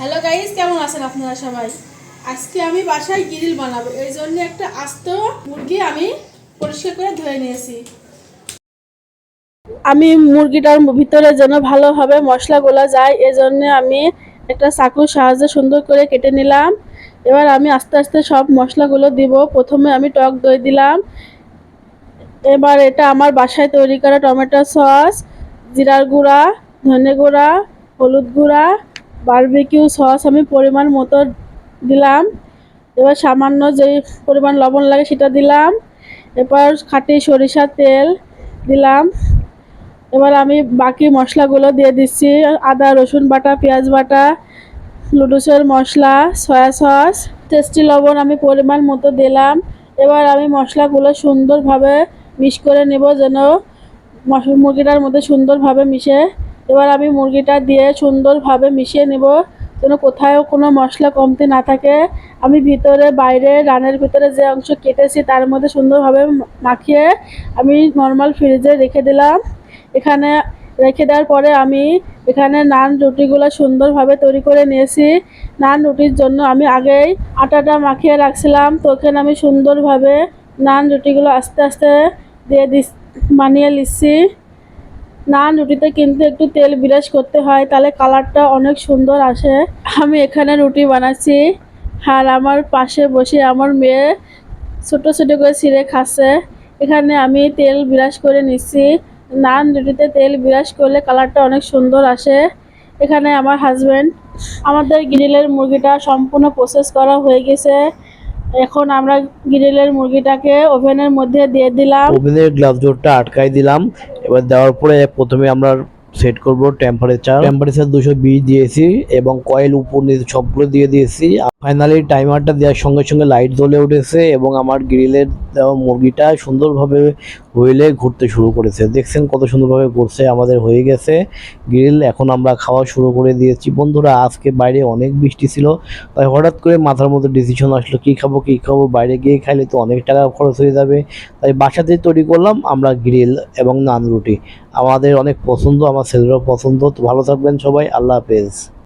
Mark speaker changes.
Speaker 1: Hello guys কেমন আছেন আপনারা সবাই? আজকে আমি বাসায় গ্রিল বানাবো। এই জন্য একটা আস্ত মুরগি আমি পরিষ্কার করে ধুয়ে নিয়েছি। আমি মুরগিটার ভিতরে যেন ভালোভাবে মশলাগুলো যায়, এজন্য আমি একটা চাকুর সাহায্যে সুন্দর করে কেটে নিলাম। এবার আমি আস্তে আস্তে সব মশলাগুলো দিব। প্রথমে আমি টক দই দিলাম। এবার এটা আমার বাসায় তৈরি করা টমেটো সস, জিরার গুঁড়া, ধনে গুঁড়া, হলুদ গুঁড়া বারবিকিউ সস আমি পরিমাণ মতো দিলাম। এবার সামান্য যে পরিমাণ লবণ লাগে সেটা দিলাম। এবার খাঁটি সরিষার তেল দিলাম। এবার আমি বাকি মশলাগুলো দিয়ে দিচ্ছি। আদা, রসুন বাটা, পেঁয়াজ বাটা, লুডুসের মশলা, সয়া সস, টেস্টি লবণ আমি পরিমাণ মতো দিলাম। এবার আমি মশলাগুলো সুন্দরভাবে মিক্স করে নেব যেন মশ- মুরগিটার মধ্যে সুন্দরভাবে মিশে এবার আমি মুরগিটা দিয়ে সুন্দরভাবে মিশিয়ে নেব, যেন কোথাও কোনো মশলা কমতি না থাকে। আমি ভিতরে, বাইরে, রানের ভিতরে যে অংশ কেটেছি, তার মধ্যে সুন্দরভাবে মাখিয়ে আমি নর্মাল ফ্রিজে রেখে দিলাম। এখানে রেখে দেওয়ার পরে আমি এখানে নান রুটিগুলো সুন্দরভাবে তৈরি করে নিয়েছি। নান রুটির জন্য আমি আগেই আটাটা মাখিয়ে রাখছিলাম, তো আমি সুন্দরভাবে নান রুটিগুলো আস্তে আস্তে দিয়ে দিস বানিয়ে নিচ্ছি। নান রুটিতে কিন্তু একটু তেল বিরাজ করতে হয়, তাহলে কালারটা অনেক সুন্দর আসে। আমি এখানে রুটি বানাচ্ছি, আর আমার পাশে বসে আমার মেয়ে ছোটো ছোটো করে ছিঁড়ে খাচ্ছে। এখানে আমি তেল বিরাজ করে নিচ্ছি। নান রুটিতে তেল বিরাজ করলে কালারটা অনেক সুন্দর আসে। এখানে আমার হাজব্যান্ড আমাদের গ্রিলের মুরগিটা সম্পূর্ণ প্রসেস করা হয়ে গেছে। এখন আমরা গ্রিলের মুরগিটাকে ওভেনের মধ্যে দিয়ে দিলাম।
Speaker 2: ওভেনের গ্লাস আটকাই দিলাম। এবার দেওয়ার পরে প্রথমে আমরা সেট করব টেম্পারেচার টেম্পারেচার দুশো বিশ দিয়েছি এবং কয়েল উপর নিচে সবগুলো দিয়ে দিয়েছি। ফাইনালি টাইমারটা দেওয়ার সঙ্গে সঙ্গে লাইট জ্বলে উঠেছে এবং আমার গ্রিলের দেওয়া মুরগিটা সুন্দরভাবে হুইলে ঘুরতে শুরু করেছে। দেখছেন কত সুন্দরভাবে ঘুরছে, আমাদের হয়ে গেছে। গ্রিল এখন আমরা খাওয়া শুরু করে দিয়েছি। বন্ধুরা, আজকে বাইরে অনেক বৃষ্টি ছিল, তাই হঠাৎ করে মাথার মধ্যে ডিসিশন আসলো, কী খাব কী খাব? বাইরে গিয়ে খাইলে তো অনেক টাকা খরচ হয়ে যাবে। তাই বাসাতেই তৈরি করলাম আমরা গ্রিল এবং নান রুটি। আমাদের অনেক পছন্দ, আমার ছেলেরাও পছন্দ। তো ভালো থাকবেন সবাই, আল্লাহ হাফেজ।